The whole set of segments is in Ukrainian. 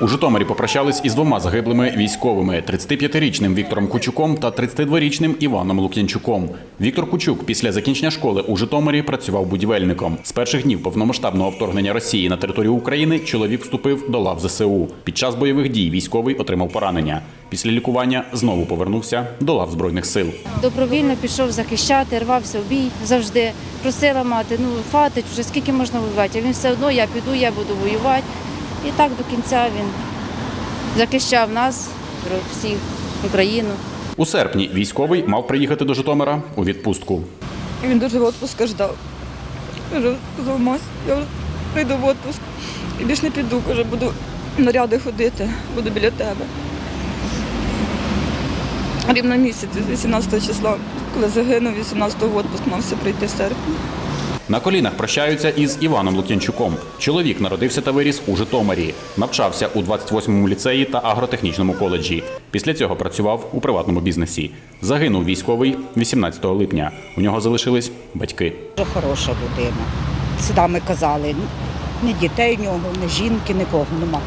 У Житомирі попрощались із двома загиблими військовими: 35-річним Віктором Кучуком та 32-річним Іваном Лук'янчуком. Віктор Кучук після закінчення школи у Житомирі працював будівельником. З перших днів повномасштабного вторгнення Росії на територію України чоловік вступив до лав ЗСУ. Під час бойових дій військовий отримав поранення. Після лікування знову повернувся до лав збройних сил. Добровільно пішов захищати, рвався в бій завжди. Просила мати, ну хватить вже скільки можна воювати. А він все одно, я піду, я буду воювати. І так до кінця він захищав нас, всіх, Україну. У серпні військовий мав приїхати до Житомира у відпустку. Він дуже відпуск ждав. Каже, сказав, Мась, я вже прийду в відпуск і більш не піду, каже, буду наряди ходити, буду біля тебе. Рівно місяць, 18 числа, коли загинув, 18-го відпуск мався прийти в серпні. На колінах прощаються із Іваном Лук'янчуком. Чоловік народився та виріс у Житомирі, навчався у 28-му ліцеї та агротехнічному коледжі. Після цього працював у приватному бізнесі. Загинув військовий 18 липня. У нього залишились батьки. Дуже хороша людина. Всегда ми казали, ні дітей в нього, ні жінки, нікого нема.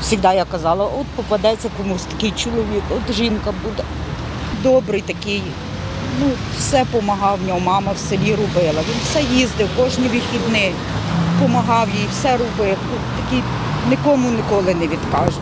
Всегда я казала, от попадеться комусь такий чоловік, от жінка буде. Добрий такий, ну, все допомагав в нього, мама в селі робила. Він все їздив, кожні вихідні, допомагав їй, все робив. Ну, такий нікому ніколи не відкаже.